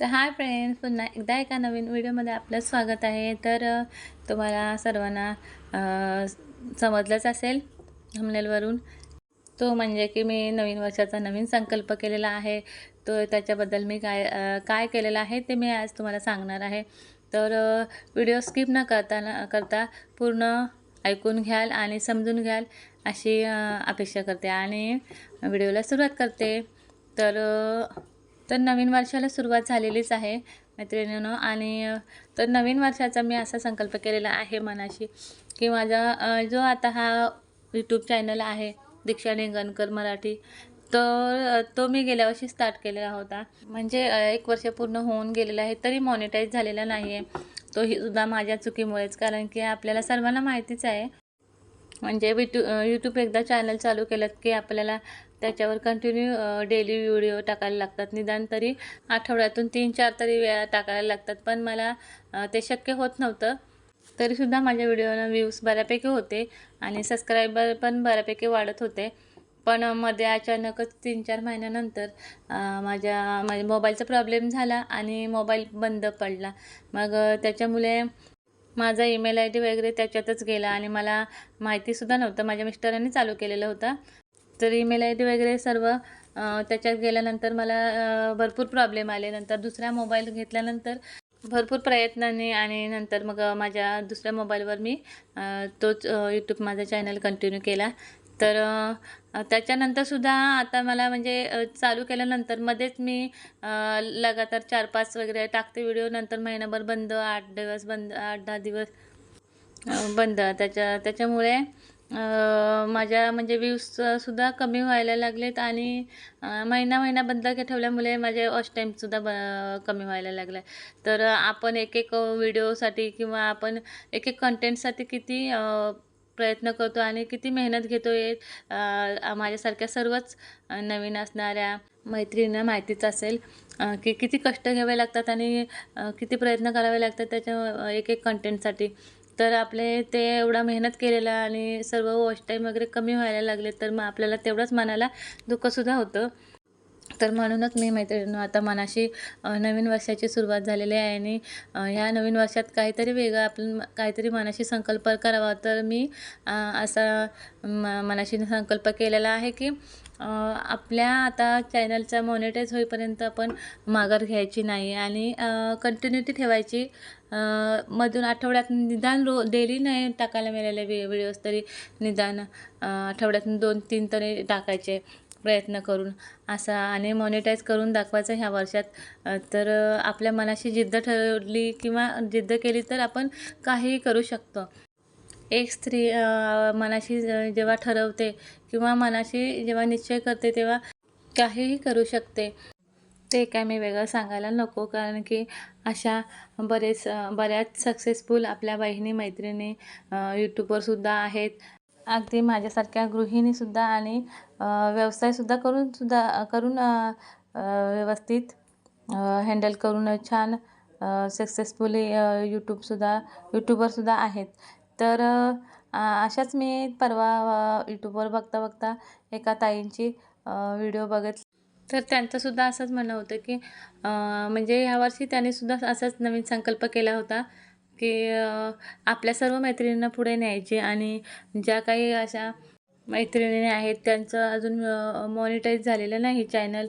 तर hi friends पुन्हा एकदा एका नवीन व्हिडिओमध्ये आपलं स्वागत आहे. तर तुम्हाला सर्वांना समजलंच असेल हमनेलवरून तो म्हणजे की मी नवीन वर्षाचा नवीन संकल्प केलेला आहे. तो त्याच्याबद्दल मी काय काय केलेलं आहे ते मी आज तुम्हाला सांगणार आहे. तर व्हिडिओ स्किप न करता न करता पूर्ण ऐकून घ्याल आणि समजून घ्याल अशी अपेक्षा करते आणि व्हिडिओला सुरुवात करते. तर तर नवीन वर्षाला सुरुवात झालेलीच आहे मैत्रिणीनं. आणि तर नवीन वर्षाचा मी असा संकल्प केलेला आहे मनाशी की माझा जो आता हा यूट्यूब चॅनल आहे दीक्षा निंगणकर मराठी तर तो मी गेल्या वर्षी स्टार्ट केलेला होता. म्हणजे एक वर्ष पूर्ण होऊन गेलेला आहे तरी मॉनिटाईज झालेला नाही आहे तोही सुद्धा माझ्या चुकीमुळेच कारण की आपल्याला सर्वांना माहितीच आहे. म्हणजे विटू यूट्यूब एकदा चॅनल चालू केलं की आपल्याला त्याच्यावर कंटिन्यू डेली व्हिडिओ टाकायला लागतात. निदान तरी आठवड्यातून तीन चार तरी वेळा टाकायला लागतात. पण मला ते शक्य होत नव्हतं. तरीसुद्धा माझ्या व्हिडिओला व्ह्यूज बऱ्यापैकी होते आणि सबस्क्रायबर पण बऱ्यापैकी वाढत होते. पण मध्ये अचानकच तीन चार महिन्यानंतर माझ्या माझ्या मोबाईलचा प्रॉब्लेम झाला आणि मोबाईल बंद पडला. मग त्याच्यामुळे माझा ईमेल आय डी वगैरे त्याच्यातच गेला आणि मला माहितीसुद्धा नव्हतं. माझ्या मिस्टरांनी चालू केलेलं होतं. तर ईमेल आय डी वगैरे सर्व त्याच्यात गेल्यानंतर मला भरपूर प्रॉब्लेम आले. नंतर दुसरा मोबाईल घेतल्यानंतर भरपूर प्रयत्नांनी आणि नंतर मग माझ्या दुसऱ्या मोबाईलवर मी तोच यूट्यूब माझा चॅनल कंटिन्यू केला. तर त्याच्यानंतरसुद्धा आता मला म्हणजे चालू केल्यानंतर मध्येच मी लगातार चार पाच वगैरे टाकते व्हिडिओ नंतर महिनाभर बंद आठ दिवस बंद आठ दहा दिवस बंद. त्याच्या त्याच्यामुळे माझ्या म्हणजे व्ह्यूजसुद्धा कमी व्हायला लागलेत आणि महिना महिना बंद के ठेवल्यामुळे माझे वॉच टाईमसुद्धा ब कमी व्हायला लागला आहे तर आपण एक एक व्हिडिओसाठी किंवा आपण एक एक कंटेंटसाठी किती प्रयत्न करतो आणि किती मेहनत घेतो हे माझ्यासारख्या सर्वच नवीन असणाऱ्या मैत्रिणींना माहितीच असेल की किती कष्ट घ्यावे लागतात आणि किती प्रयत्न करावे लागतात त्याच्या एक एक कंटेंटसाठी तर आपले ते एवढा मेहनत केलेला आणि सर्व वॉश टाईम वगैरे कमी व्हायला लागले तर मग आपल्याला तेवढंच मनाला दुःखसुद्धा होतं. तर म्हणूनच मी मैत्रिणींनो आता मनाशी नवीन वर्षाची सुरुवात झालेली आहे आणि ह्या नवीन वर्षात काहीतरी वेगळं आपण काहीतरी मनाशी संकल्प करावा. तर मी असा म मनाशी संकल्प केलेला आहे की आपल्या आता चॅनलचा मॉनिटाईज होईपर्यंत आपण माघार घ्यायची नाही आणि कंटिन्युटी ठेवायची. मधून आठवड्यात निदान रो डेली नाही टाकायला मिळालेले व्हि व्हिडिओज तरी निदान आठवड्यातून दोन तीन तरी टाकायचे प्रयत्न करून. असा आणि मॉनिटाईज करून दाखवायचं ह्या वर्षात. तर आपल्या मनाशी जिद्द ठरवली किंवा जिद्द केली तर आपण काहीही करू शकतो. एक स्त्री मनाशी जेव्हा ठरवते किंवा मनाशी जेव्हा निश्चय करते तेव्हा काहीही करू शकते. ते काय मी वेगळं सांगायला नको. कारण की अशा बरेच बऱ्याच सक्सेसफुल आपल्या बहिणी मैत्रिणी यूट्यूबवरसुद्धा आहेत. अगदी माझ्यासारख्या गृहिणीसुद्धा आणि व्यवसायसुद्धा करूनसुद्धा करून व्यवस्थित हँडल करून छान सक्सेसफुली यूट्यूबसुद्धा यूट्यूबरसुद्धा आहेत. तर अशाच मी परवा यूट्यूबवर बघता बघता एका ताईंची व्हिडिओ बघत तर त्यांचंसुद्धा असंच म्हणणं होतं की म्हणजे ह्यावर्षी त्यांनीसुद्धा असाच नवीन संकल्प केला होता की आपल्या सर्व मैत्रिणींना पुढे न्यायचे आणि ज्या काही अशा मैत्रिणी आहेत त्यांचं अजून मॉनिटाईज झालेलं नाही चॅनल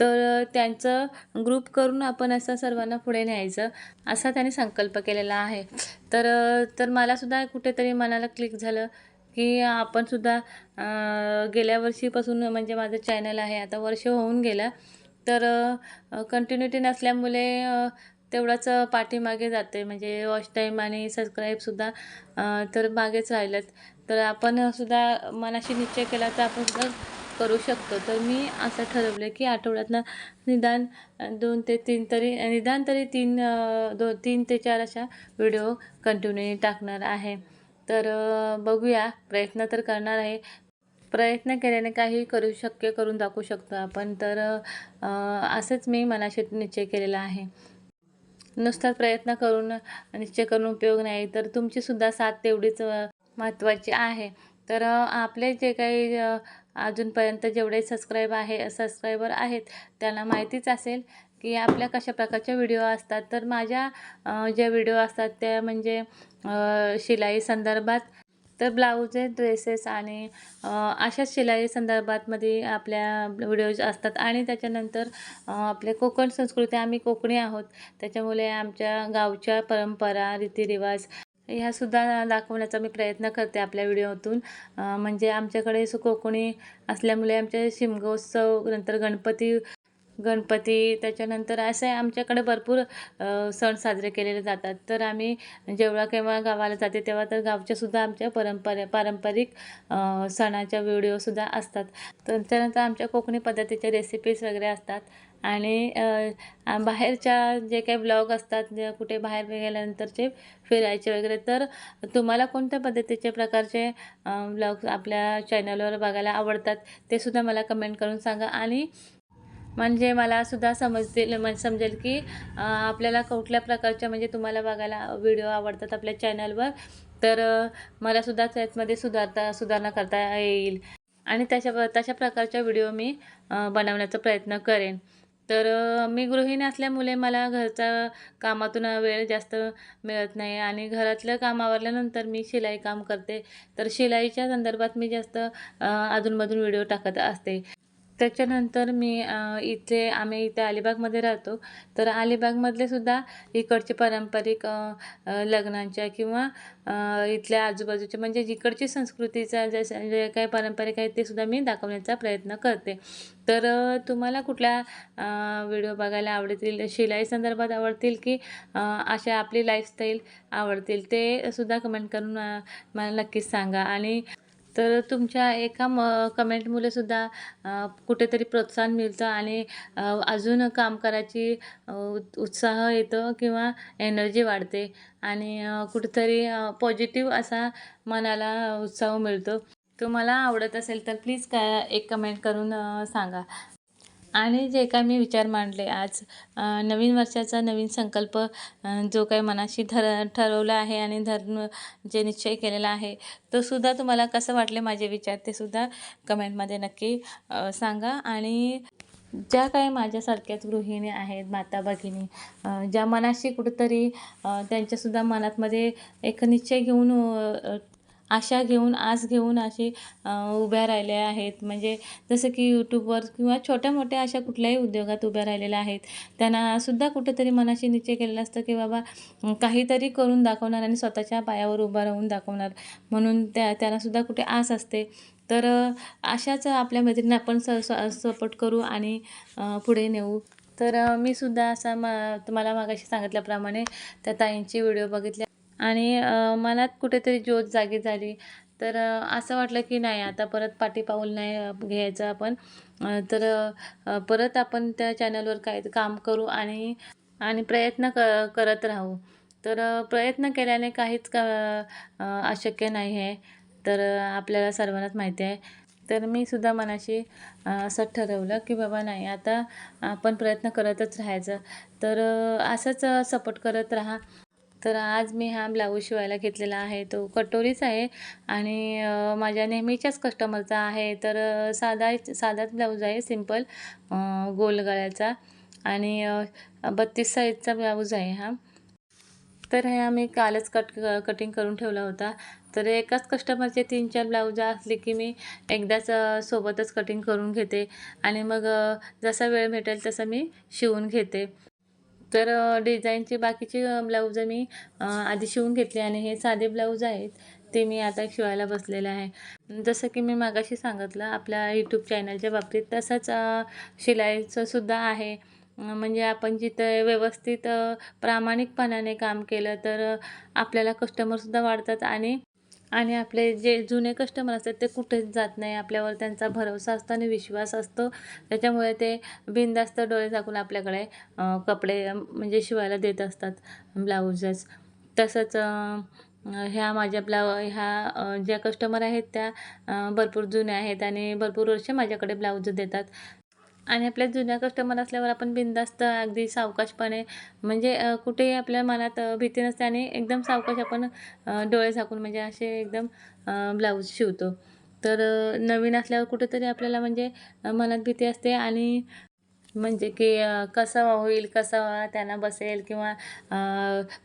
तर त्यांचं ग्रुप करून आपण असं सर्वांना पुढे न्यायचं असा त्यांनी संकल्प केलेला आहे. तर तर मलासुद्धा कुठेतरी मनाला क्लिक झालं की आपणसुद्धा गेल्या वर्षीपासून म्हणजे माझं चॅनल आहे आता वर्ष होऊन गेलं. तर कंटिन्युटी नसल्यामुळे तेवढाच पाठीमागे जाते. म्हणजे वॉच टाईम आणि सबस्क्राईबसुद्धा तर मागेच राहिलं तर आपण सुद्धा मनाशी निश्चय केला तर आपण सुद्धा करू शकतो. तर मी असं ठरवलं की आठवड्यातनं निदान दोन ते तीन तरी निदान तरी तीन दो तीन ते चार अशा व्हिडिओ कंटिन्यू टाकणार आहे. तर बघूया. प्रयत्न तर करणार आहे. प्रयत्न केल्याने काही करू शक्य करून दाखवू शकतो आपण. तर असंच मी मनाशी निश्चय केलेला आहे. नुसता प्रयत्न करून निश्चय करून उपयोग नाही. तर तुमचीसुद्धा साथ तेवढीच महत्त्वाची आहे. तर आपले जे काही अजूनपर्यंत जेवढे सबस्क्राईब आहे सबस्क्रायबर आहेत त्यांना माहितीच असेल की आपल्या कशा प्रकारच्या व्हिडिओ असतात. तर माझ्या ज्या व्हिडिओ असतात त्या म्हणजे शिलाई संदर्भात. तर ब्लाऊजे ड्रेसेस आणि अशाच शिलाई संदर्भातमध्ये आपल्या व्हिडिओज असतात. आणि त्याच्यानंतर आपल्या आपले कोकण संस्कृती आम्ही कोकणी आहोत. त्याच्यामुळे आमच्या गावच्या परंपरा रीतिरिवाज ह्यासुद्धा दाखवण्याचा मी प्रयत्न करते आपल्या व्हिडिओतून. म्हणजे आमच्याकडे सु कोकणी असल्यामुळे आमच्या शिमगोत्सव नंतर गणपती गणपती त्याच्यानंतर असे आमच्याकडे भरपूर सण साजरे केलेले जातात. तर आम्ही जेव्हा केव्हा गावाला जाते तेव्हा तर गावच्यासुद्धा आमच्या परंपरे पारंपरिक सणाच्या व्हिडिओसुद्धा असतात. तर त्यानंतर आमच्या कोकणी पद्धतीच्या रेसिपीज वगैरे असतात. आणि बाहेरच्या जे काही ब्लॉग असतात जे कुठे बाहेर गेल्यानंतरचे फिरायचे वगैरे तर तुम्हाला कोणत्या पद्धतीचे प्रकारचे ब्लॉग्स आपल्या चॅनलवर बघायला आवडतात ते सुद्धा मला कमेंट करून सांगा. आणि म्हणजे मला सुद्धा समजतील म्हणजे समजेल की आपल्याला कुठल्या प्रकारच्या म्हणजे तुम्हाला बघायला व्हिडिओ आवडतात आपल्या चॅनलवर तर मला सुद्धा त्यामध्ये सुधारता सुधारणा करता येईल. आणि तशा तशा प्रकारच्या व्हिडिओ मी बनवण्याचा प्रयत्न करेन. तर मी गृहिणी असल्यामुळे मला घरचा कामातून वेळ जास्त मिळत नाही आणि घरातलं काम आवरल्यानंतर मी शिलाई काम करते. तर शिलाईच्या संदर्भात मी जास्त अधूनमधून व्हिडिओ टाकत असते. त्याच्यानंतर मी इथे आम्ही इथे अलिबागमध्ये राहतो. तर अलिबागमधले सुद्धा इकडचे पारंपरिक लग्नांच्या किंवा इथल्या आजूबाजूच्या म्हणजे जिकडची संस्कृतीचा जे जे काही पारंपरिक आहे ते सुद्धा मी दाखवण्याचा प्रयत्न करते. तर तुम्हाला कुठल्या व्हिडिओ बघायला आवडतील शिलाई संदर्भात आवडतील की अशा आपली लाईफस्टाईल आवडतील ते सुद्धा कमेंट करून मला नक्कीच सांगा. आणि तर तुमच्या एका म कमेंटमुळे सुद्धा कुठेतरी प्रोत्साहन मिळतं आणि अजून काम करायची उत्साह येतो किंवा एनर्जी वाढते आणि कुठेतरी पॉझिटिव्ह असा मनाला उत्साह मिळतो. तुम्हाला आवडत असेल तर प्लीज का एक कमेंट करून सांगा. आणि जे काय मी विचार मांडले आज नवीन वर्षाचा नवीन संकल्प जो काही मनाशी धर ठरवला आहे आणि धर्म जे निश्चय केलेला आहे तो सुद्धा तुम्हाला कसं वाटले माझे विचार ते सुद्धा कमेंटमध्ये नक्की सांगा. आणि ज्या काही माझ्यासारख्याच गृहिणी आहेत माता भगिनी ज्या मनाशी कुठंतरी त्यांच्यासुद्धा मनातमध्ये एक निश्चय घेऊन आशा घेऊन आस घेऊन अशी उभ्या राहिल्या आहेत. म्हणजे जसं की यूट्यूबवर किंवा छोट्या मोठ्या अशा कुठल्याही उद्योगात उभ्या राहिलेल्या आहेत. त्यांना सुद्धा कुठंतरी मनाशी निश्चय केलेला असतं की बाबा काहीतरी करून दाखवणार आणि स्वतःच्या पायावर उभा राहून दाखवणार. म्हणून त्या त्यांनासुद्धा कुठे आस असते. तर अशाच आपल्या मैत्रिणी आपण स सपोर्ट करू आणि पुढे नेऊ. तर मी सुद्धा असा म तुम्हाला मागाशी सांगितल्याप्रमाणे त्या ताईंची व्हिडिओ बघितल्या आणि मनात कुठेतरी ज्योत जागी झाली. तर असं वाटलं की नाही आता परत पाठी पाऊल नाही घ्यायचं आपण. तर परत आपण त्या चॅनलवर काय काम करू आणि आणि प्रयत्न क करत राहू. तर प्रयत्न केल्याने काहीच का अशक्य नाही आहे. तर आपल्याला सर्वांनाच माहिती आहे. तर मी सुद्धा मनाशी असं ठरवलं की बाबा नाही आता आपण प्रयत्न करतच राहायचं. तर असंच सपोर्ट करत राहा. तर आज मी हा ब्लाऊज शिवायला घेतलेला आहे. तो कटोरीच आहे आणि माझ्या नेहमीच्याच कस्टमरचा आहे. तर साधा साधाच ब्लाऊज आहे सिंपल गोल गळ्याचा आणि बत्तीस साईजचा ब्लाऊज आहे हा. तर हे आम्ही कालच कट कटिंग करून ठेवला होता. तर एकाच कस्टमरचे तीन चार ब्लाऊज असले की मी एकदाच सोबतच कटिंग करून घेते आणि मग जसा वेळ भेटेल तसं मी शिवून घेते. तर डिझाईनचे बाकीचे ब्लाऊज मी आधी शिवून घेतले आणि हे साधे ब्लाऊज आहेत ते मी आता शिवायला बसलेले आहे. जसं की मी मागाशी सांगितलं आपल्या यूट्यूब चॅनलच्या बाबतीत तसंच शिलाईचं सुद्धा आहे. म्हणजे आपण जिथं व्यवस्थित प्रामाणिकपणाने काम केलं तर आपल्याला कस्टमरसुद्धा वाढतात आणि आणि आपले जे जुने कस्टमर असतात ते कुठेच जात नाही. आपल्यावर त्यांचा भरवसा असतो आणि विश्वास असतो. त्याच्यामुळे ते बिनधास्त डोळे झाकून आपल्याकडे कपडे म्हणजे शिवायला देत असतात. ब्लाऊजेस तसंच ह्या माझ्या ब्लाउ ह्या ज्या कस्टमर आहेत त्या भरपूर जुन्या आहेत आणि भरपूर वर्ष माझ्याकडे ब्लाऊज देतात. आणि आपल्या जुन्या कस्टमर असल्यावर आपण बिनधास्त अगदी सावकाशपणे म्हणजे कुठेही आपल्या मनात भीती नसते आणि एकदम सावकाश आपण डोळे झाकून म्हणजे असे एकदम ब्लाऊज शिवतो. तर नवीन असल्यावर कुठेतरी आपल्याला म्हणजे मनात भीती असते आणि म्हणजे की कसा कसं होईल कसं त्यांना बसेल किंवा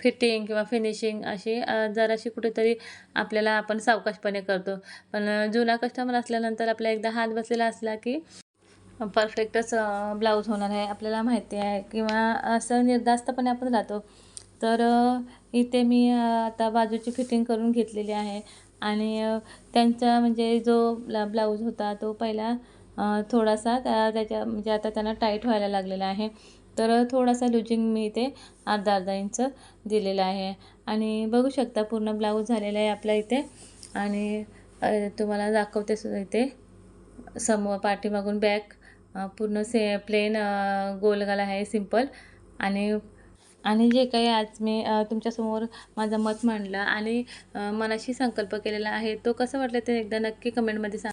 फिटिंग किंवा फिनिशिंग अशी जराशी कुठेतरी आपल्याला आपण सावकाशपणे करतो. पण जुना कस्टमर असल्यानंतर आपला एकदा हात बसलेला असला की परफेक्टच ब्लाऊज होणार आहे आपल्याला माहिती आहे. किंवा असं निर्धास्तपणे आपण राहतो. तर इथे मी आता बाजूची फिटिंग करून घेतलेली आहे. आणि त्यांचा म्हणजे जो ब्ला ब्लाऊज होता तो पहिला थोडासा त्या त्याच्या म्हणजे आता त्यांना टाईट व्हायला लागलेला आहे. तर थोडासा लुजिंग मी इथे अर्धा अर्धा इंच दिलेला आहे. आणि बघू शकता पूर्ण ब्लाऊज झालेला आहे आपल्या इथे. आणि तुम्हाला दाखवते सुद्धा इथे. समोर पाठीमागून बॅक. पूर्ण से प्लेन गोल गला आहे सिंपल आणि आणि जे काही आज मी तुमच्यासमोर माझं मत मांडलं आणि मनाशी संकल्प केलेला आहे तो कसं वाटलं ते एकदा नक्की कमेंटमध्ये सांग.